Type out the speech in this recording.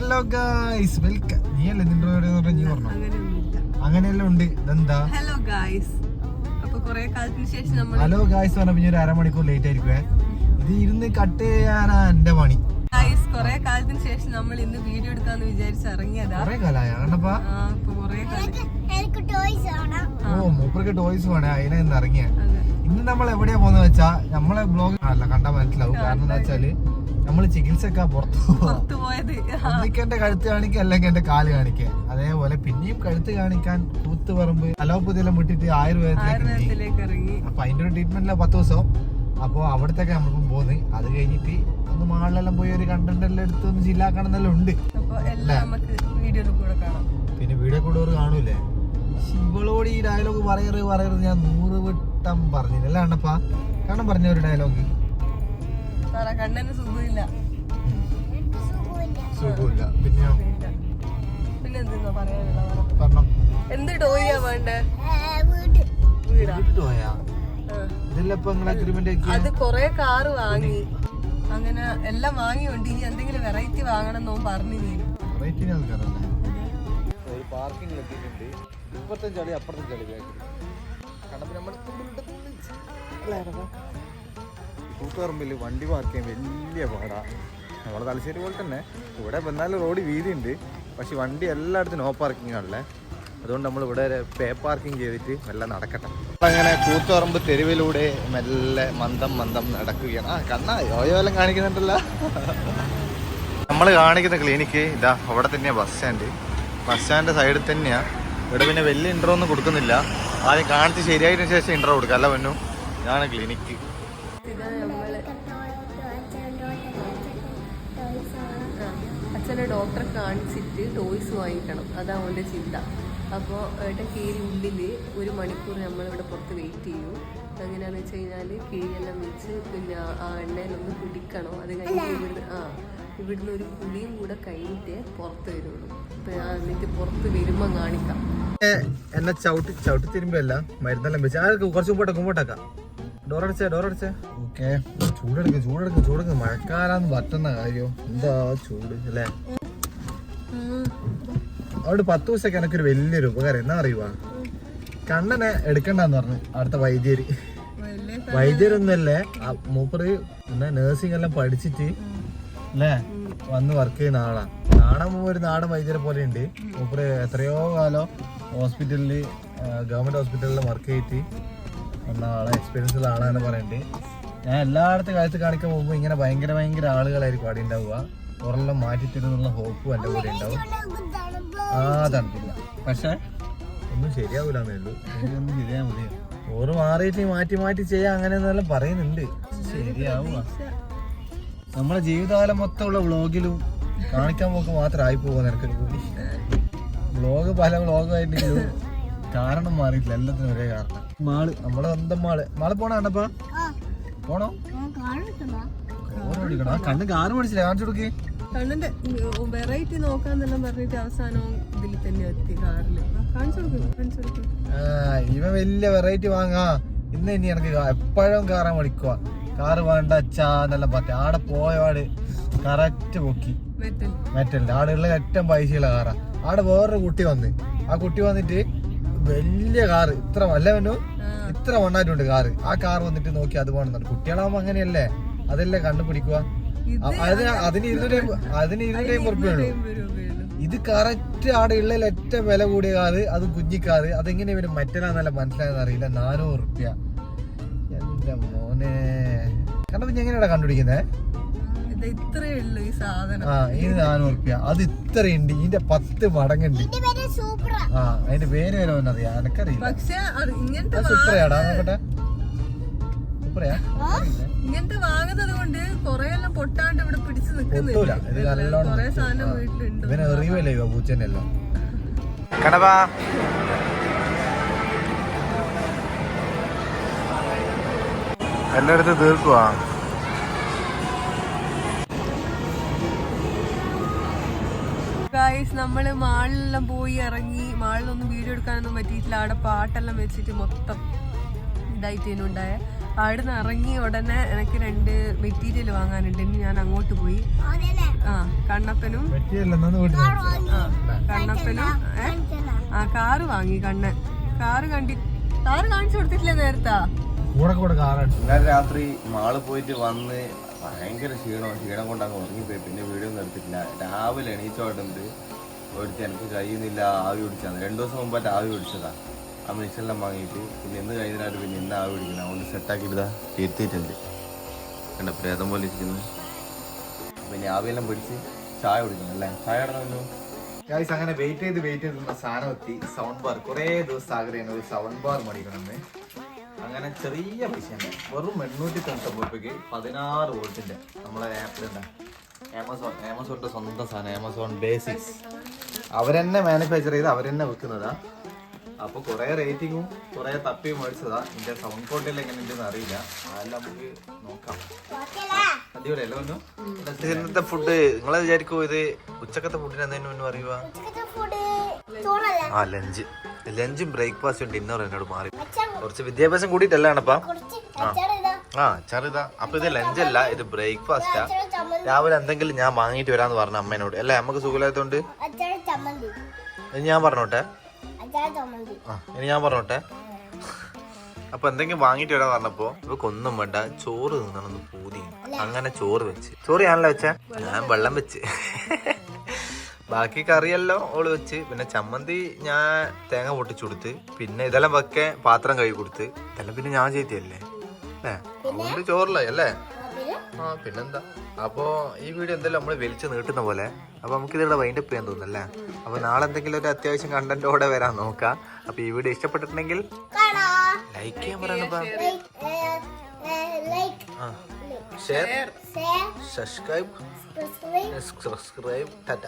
Hello guys welcome നീ അല്ലേ നിന്റെ നീ പറഞ്ഞു അങ്ങനെയെല്ലാം ഉണ്ട്. ഇതെന്താ? ഹലോ ഗായ്സ് അപ്പൊ കൊറേ കാലത്തിന് ശേഷം നമ്മൾ ഹലോ ഗായ്സ് പറഞ്ഞപ്പോ പിന്നെ ഒരു അരമണിക്കൂർ ലേറ്റ് ആയിരിക്കുവേ. ഇത് ഇരുന്ന് കട്ട് ചെയ്യാനാ എന്റെ പണി. ഗായ്സ് കൊറേ കാലത്തിന് ശേഷം നമ്മൾ ഇന്ന് വീഡിയോ എടുക്കാന്ന് വിചാരിച്ച് ഇറങ്ങിയതാ. കൊറേ കാലായ? ഓ മൂപ്പർക്ക് ടോയ്സ് വേണേ. അതിനെ ഇന്ന് ഇറങ്ങിയ. ഇന്ന് നമ്മൾ എവിടെയാ പോന്ന് വെച്ചാ നമ്മളെ ബ്ലോഗ് അല്ല കണ്ടാ മനസ്സിലാവും. കാരണം എന്താ വെച്ചാൽ നമ്മൾ ചികിത്സക്കാ പുറത്തു പോയത്. ഒന്നിക്ക് എന്റെ കഴുത്ത് കാണിക്കുക അല്ലെങ്കിൽ എന്റെ കാൽ കാണിക്കുക അതേപോലെ പിന്നെയും കഴുത്ത് കാണിക്കാൻ കൂത്തുപറമ്പ് അലോപ്പതിയെല്ലാം വിട്ടിട്ട് ആയുർവേദത്തിലേക്ക് ഇറങ്ങി. അപ്പൊ അതിന്റെ ഒരു ട്രീറ്റ്മെന്റ് പത്ത് ദിവസം. അപ്പോൾ അവിടത്തേക്ക് നമ്മളിപ്പം പോന്ന്. അത് കഴിഞ്ഞിട്ട് ഒന്ന് മാളിലെല്ലാം പോയി ഒരു കണ്ടന്റ് എല്ലാം എടുത്ത് ഒന്ന് ജില്ലാക്കണമെന്നെല്ലാം ഉണ്ട്. അപ്പൊ പിന്നെ വീഡിയോ കൂടെ ഒരു കാണൂലേ ശിവളോട് ഈ ഡയലോഗ് പറയരുത് പറയരുത് ഞാൻ നൂറ് വട്ടം പറഞ്ഞില്ല അണ്ണപ്പാ? കാരണം പറഞ്ഞ ഒരു ഡയലോഗ് പറ കണ്ണന് സുഖമില്ല. എനിക്ക് സുഖമില്ല. പിന്നെയോ? പിന്നെ എന്തെന്നാ എന്ത് വേണ്ടേ? വീടാ. ടോയാ? അത് കൊറേ കാറ് വാങ്ങി. അങ്ങനെ എല്ലാം വാങ്ങിയുണ്ട്. ഇനി എന്തെങ്കിലും വെറൈറ്റി വാങ്ങണം എന്നോ പറഞ്ഞു നീ പാർക്കിംഗ് എത്തിയിട്ടുണ്ട് ഇപ്പുറത്തെ ചളി അപ്പുറത്തെ ചളി കണ്ടപ്പോ നമ്മൾ കൂത്തുപറമ്പിൽ വണ്ടി പാർക്ക് ചെയ്യാൻ വലിയ പാടാണ് നമ്മുടെ തലശ്ശേരി പോലെ തന്നെ. ഇവിടെ വന്നാലും റോഡ് വീതിയുണ്ട്. പക്ഷേ വണ്ടി എല്ലായിടത്തും നോ പാർക്കിംഗ് ആണല്ലേ. അതുകൊണ്ട് നമ്മൾ ഇവിടെ പേ പാർക്കിംഗ് ചെയ്തിട്ട് മെല്ലെ നടക്കട്ടെ. അങ്ങനെ കൂത്തുപറമ്പ് തെരുവിലൂടെ മെല്ലെ മന്ദം മന്ദം നടക്കുകയാണ്. ആ കണ്ണ യോയോലം കാണിക്കുന്നുണ്ടല്ലോ. നമ്മൾ കാണിക്കുന്ന ക്ലിനിക്ക് ഇതാ അവിടെ തന്നെയാണ് ബസ് സ്റ്റാൻഡ് ബസ് സ്റ്റാൻഡ് സൈഡിൽ തന്നെയാണ് ഇവിടെ പിന്നെ വലിയ ഇൻട്രോ ഒന്നും കൊടുക്കുന്നില്ല. ആദ്യം കാണിച്ച് ശരിയായതിനു ശേഷം ഇൻട്രോ കൊടുക്കുക അല്ല പൊന്നു? ഇതാണ് ക്ലിനിക്ക് അച്ഛനെ ഡോക്ടറെ കാണിച്ചിട്ട് ടോയ്സ് വാങ്ങിക്കണം. അതാണ് അവന്റെ ചിന്ത. അപ്പോൾ ഏട്ടൻ കീഴിൽ ഉള്ളിൽ ഒരു മണിക്കൂർ നമ്മളിവിടെ പുറത്ത് വെയിറ്റ് ചെയ്യും. എങ്ങനെയാണെന്ന് വെച്ച് കഴിഞ്ഞാൽ കീഴെല്ലാം വെച്ച് പിന്നെ ആ- എണ്ണയിലൊന്ന് പിടിക്കണം അത് കഴിഞ്ഞ് ഇവിടുന്ന് ആ ഇവിടുന്ന് ഒരു കുളിയും കൂടെ കഴിഞ്ഞിട്ട് പുറത്ത് വരുള്ളൂ. എന്നിട്ട് പുറത്ത് വരുമ്പോൾ കാണിക്കാം. എന്നെ ചവിട്ടി ചവിട്ടി തിരുമ്പല്ല മരുന്നെല്ലാം വെച്ച്. ആ കുറച്ച് മുമ്പോട്ടൊക്കെ മുമ്പോട്ടേക്കാം ഡോറടിച്ചേ ഡോറടിച്ചേ. ഓക്കെ. ചൂടെടുക്ക ചൂടെടുക്ക ചൂടെടുക്ക. മഴക്കാലാന്ന് പറ്റുന്ന കാര്യം. എന്താ ചൂട് അല്ലേ? അവിടെ പത്ത് ദിവസമൊക്കെ എനിക്കൊരു വലിയൊരു ഉപകാരം. എന്നാ അറിയുവാ? കണ്ണനെ എടുക്കണ്ടെന്ന് പറഞ്ഞു അടുത്ത വൈദ്യര്. വലിയ വൈദ്യരൊന്നല്ലേ ആ മൂപ്പറ് പിന്നെ നേഴ്സിംഗ് എല്ലാം പഠിച്ചിട്ട് അല്ലേ? വന്ന് വർക്ക് ചെയ്യുന്ന ആളാ. നാണം ഒരു നാടൻ വൈദ്യരെ പോലെ ഉണ്ട്. മൂപ്പറ് എത്രയോ കാലം ഹോസ്പിറ്റലിൽ ഗവൺമെന്റ് ഹോസ്പിറ്റലിൽ വർക്ക് ചെയ്തിട്ട് വന്ന ആളെ എക്സ്പീരിയൻസ് ഉള്ള ആളാണ് പറയുന്നത് ഞാൻ എല്ലായിടത്തും കാലത്ത് കാണിക്കാൻ പോകുമ്പോൾ ഇങ്ങനെ ഭയങ്കര ഭയങ്കര ആളുകളായിരിക്കും അവിടെ ഉണ്ടാവുക. കുറെല്ലാം മാറ്റി തരുന്നുള്ള ഹോപ്പും എന്റെ കൂടെ ഉണ്ടാവും. ആ തണുപ്പില്ല പക്ഷേ ഒന്നും ശരിയാവൂലെന്നേ ഉള്ളൂ. ഒന്നും ശരിയാ മതി. ഓറ് മാറിയിട്ട് മാറ്റി മാറ്റി ചെയ്യാം അങ്ങനെ എന്നെല്ലാം പറയുന്നുണ്ട്. ശരിയാവുക. നമ്മളെ ജീവിതകാലം മൊത്തമുള്ള വ്ളോഗിലും കാണിക്കാൻ പോക്ക് മാത്രം ആയി പോകുന്ന നിനക്കൊരു കൂടി. വ്ളോഗ് പല വ്ളോഗായിട്ടെങ്കിലും കാരണം മാറിയിട്ടില്ല. എല്ലാത്തിനും ഒരേ കാരണം. മാൾ. നമ്മളെ സ്വന്തം മാൾ. മാൾ പോണ കണ്ടപ്പാ പോണോ? ഞാൻ കാണിക്കണോ ഓരോ ഓടിക്കണം? ആ കണ്ണ് കാറ് മേടിച്ചില്ല കാണിച്ചു കൊടുക്കേ. കണ്ണിന്റെ വെറൈറ്റി നോക്കാന്നെല്ലാം പറഞ്ഞിട്ട് അവസാനവും ഇതിൽ തന്നെ എത്തി കാറിൽ കാണിച്ചു കൊടുക്കും കാണിച്ചു കൊടുക്കും. ആ, ഇവ വലിയ വെറൈറ്റി വാങ്ങാ. ഇന്ന് ഇനി എനിക്ക് എപ്പോഴും കാറാൻ മടിക്കുക കാറ് വേണ്ട അച്ഛാ നല്ല പറഞ്ഞു. ആടെ പോയവാട് കറക്റ്റ് പൊക്കി. മെറ്റൽ മെറ്റലിന്റെ. ആടുള്ള ഏറ്റവും പൈസയുള്ള കാറാ. ആടെ വേറൊരു കുട്ടി വന്ന്. ആ കുട്ടി വന്നിട്ട് വലിയ കാറ്. ഇത്ര വല്ലവനോ ഇത്ര വണ്ണായിട്ടുണ്ട് കാറ്. ആ കാർ വന്നിട്ട് നോക്കി അത് വേണമെന്നുണ്ട് കുട്ടികളാവുമ്പോ അങ്ങനെയല്ലേ? അതല്ലേ കണ്ടുപിടിക്കുക അതിന് അതിന് ഇരുന്നൂറ്റി അതിന് ഇരുന്നൂറ്റി അമ്പത് റുപ്യ ഉള്ളൂ. ഇത് കറക്റ്റ് ആടെ ഉള്ളതിൽ ഏറ്റവും വില കൂടിയ കാറ് അത് കുഞ്ഞിക്കാറ് അതെങ്ങനെ ഇവർ മറ്റേതാന്നല്ല മനസ്സിലായെന്ന് അറിയില്ല. നാനൂറ് റുപ്യ എന്റെ മോനെ. കാരണം പിന്നെ എങ്ങനെയാണ് കണ്ടുപിടിക്കുന്നേ? ഇത്രയേ ഉള്ളൂ ഈ സാധനം. ആ ഇത് നാനൂറ് റുപ്യ അത് ഇത്രയുണ്ട്. ഇതിന്റെ പത്ത് മടങ്ങുണ്ട്. ആ അതിന്റെ പേര് വരെ അറിയാം എനക്കറിയില്ല പക്ഷെ അത് ഇങ്ങനത്തെ സൂപ്പറയാടാ നോക്കട്ടെ. സൂപ്പറയാ ഇങ്ങനത്തെ വാങ്ങുന്നത് കൊണ്ട് കൊറേ എല്ലാം പൊട്ടാണ്ട് ഇവിടെ പിടിച്ചു നിൽക്കുന്നില്ല പൂച്ചനെല്ലോ? കടവാ എല്ലായിടത്തും തീർക്കുവാ. നമ്മൾ മാളിലെല്ലാം പോയി ഇറങ്ങി മാളിലൊന്നും വീഡിയോ എടുക്കാനൊന്നും പറ്റിയിട്ടില്ല. അവിടെ പാട്ടെല്ലാം വെച്ചിട്ട് മൊത്തം ഇതായിട്ടേനുണ്ടായ നിന്ന് ഇറങ്ങി ഉടനെ എനിക്ക് രണ്ട് മെറ്റീരിയൽ വാങ്ങാനുണ്ട്. ഇനി ഞാൻ അങ്ങോട്ട് പോയി. ആ കണ്ണപ്പനും ആ കണ്ണപ്പനും ആ കാറ് വാങ്ങി കണ്ണൻ. കാറ് കണ്ടി കാറ് കാണിച്ചു കൊടുത്തിട്ടില്ല നേരത്താ? കൂടെ കൂടെ കാറാണ്. ഇന്നലെ രാത്രി മാൾ പോയിട്ട് വന്ന് ഭയങ്കര ക്ഷീണം ക്ഷീണം കൊണ്ടങ്ങ് ഉറങ്ങിപ്പോയി. പിന്നെ വീഡിയോ നിർത്തിട്ടില്ല രാവിലെ എണീച്ചോട്ടുണ്ട് ഒരിടത്ത് എനിക്ക് കഴിയുന്നില്ല ആവി പിടിച്ചാണ് രണ്ടു ദിവസം മുമ്പായിട്ട് ആവി പിടിച്ചതാ. ആ മെഷീനെല്ലാം വാങ്ങിയിട്ട് പിന്നെ എന്ന് കഴിഞ്ഞാൽ പിന്നെ ഇന്ന് ആവി പിടിക്കണം. അതുകൊണ്ട് സെറ്റാക്കിയിട്ട് ഇതാ എത്തിയിട്ടുണ്ട് കണ്ട പ്രേതം പോലെ ഇരിക്കുന്നു. പിന്നെ ആവിയെല്ലാം പിടിച്ച് ചായ കുടിക്കണം അല്ലേ? ചായ ഇടണമല്ലോ ഗൈസ് അങ്ങനെ വെയിറ്റ് ചെയ്ത് വെയിറ്റ് ചെയ്ത് സാധനം എത്തി. സൗണ്ട് ബാർ കുറേ ദിവസം ആഗ്രഹിക്കുന്നത് ഒരു സൗണ്ട് ബാർ മേടിക്കണമെന്ന് അങ്ങനെ ചെറിയ പൈസ വെറും എണ്ണൂറ്റി തൊണ്ണൂറ്റൊമ്പത് പതിനാറ് വോൾട്ടിന്റെ നമ്മളെ ആപ്പിലുണ്ട് ആമസോൺ ആമസോണിന്റെ സ്വന്തം സാധനം ആമസോൺ ബേസിക്സ് അവരെന്നെ മാനുഫാക്ചർ ചെയ്ത് അവരെന്നെ വെക്കുന്നതാ. അപ്പൊ കുറെ റേറ്റിങ്ങും കുറെ തപ്പിയും മേടിച്ചതാ. എന്റെ സൗണ്ട് ക്വാളിറ്റി എങ്ങനെ ഉണ്ടെന്ന് അറിയില്ല. അതെല്ലാം നമുക്ക് നോക്കാം. ഇന്നത്തെ ഫുഡ് നിങ്ങളെ വിചാരിക്കോ ഇത് ഉച്ചക്കത്തെ ഫുഡിന് എന്തെങ്കിലും അറിയുക ഫുഡ് ചോറല്ലേ. ആ ലഞ്ച് ലഞ്ചും ബ്രേക്ക്ഫാസ്റ്റും ഡിന്നറും എന്നോട് മാറി. കുറച്ച് വിദ്യാഭ്യാസം കൂടിയിട്ടല്ലാണപ്പാ ആ. ആ ചെറുതാ. അപ്പൊ ഇത് ലഞ്ച് അല്ല ഇത് ബ്രേക്ക്ഫാസ്റ്റാ രാവിലെ എന്തെങ്കിലും ഞാൻ വാങ്ങിയിട്ട് വരാന്ന് പറഞ്ഞ അമ്മേനോട് അല്ലേ നമുക്ക് സുഖമില്ലാത്തോണ്ട്? ഇനി ഞാൻ പറഞ്ഞോട്ടെ? ആ ഇനി ഞാൻ പറഞ്ഞോട്ടെ? അപ്പൊ എന്തെങ്കിലും വാങ്ങിട്ട് വരാന്ന് പറഞ്ഞപ്പോ ഇവക്ക് ഒന്നും വേണ്ട ചോറ് തിന്നണമെന്ന് പൂതി. അങ്ങനെ ചോറ് വെച്ച്. ചോറ് ഞാനല്ല വെച്ച? ഞാൻ വെള്ളം വെച്ച്. ബാക്കി കറിയല്ലോ ഓൾ വെച്ച്. പിന്നെ ചമ്മന്തി ഞാൻ തേങ്ങ പൊട്ടിച്ചു കൊടുത്ത് പിന്നെ ഇതെല്ലാം വെക്കെ പാത്രം കഴുകി കൊടുത്ത് ഇതെല്ലാം പിന്നെ ഞാൻ ചെയ്തല്ലേ അതുകൊണ്ട് ചോറിലായി അല്ലേ? ആ പിന്നെന്താ? അപ്പോ ഈ വീഡിയോ എന്തായാലും നമ്മൾ വലിച്ചു നീട്ടുന്ന പോലെ. അപ്പൊ നമുക്ക് ഇതിവിടെ വൈൻഡപ്പ് ചെയ്യാൻ തോന്നുന്നല്ലേ? അപ്പൊ നാളെ എന്തെങ്കിലും ഒരു അത്യാവശ്യം കണ്ടന്റോടെ വരാൻ നോക്കാം. അപ്പൊ ഈ വീഡിയോ ഇഷ്ടപ്പെട്ടിട്ടുണ്ടെങ്കിൽ ലൈക്ക് ചെയ്യാൻ പറയണപ്പാ ഷെയർ സബ്സ്ക്രൈബ് സബ്സ്ക്രൈബ് ടാറ്റ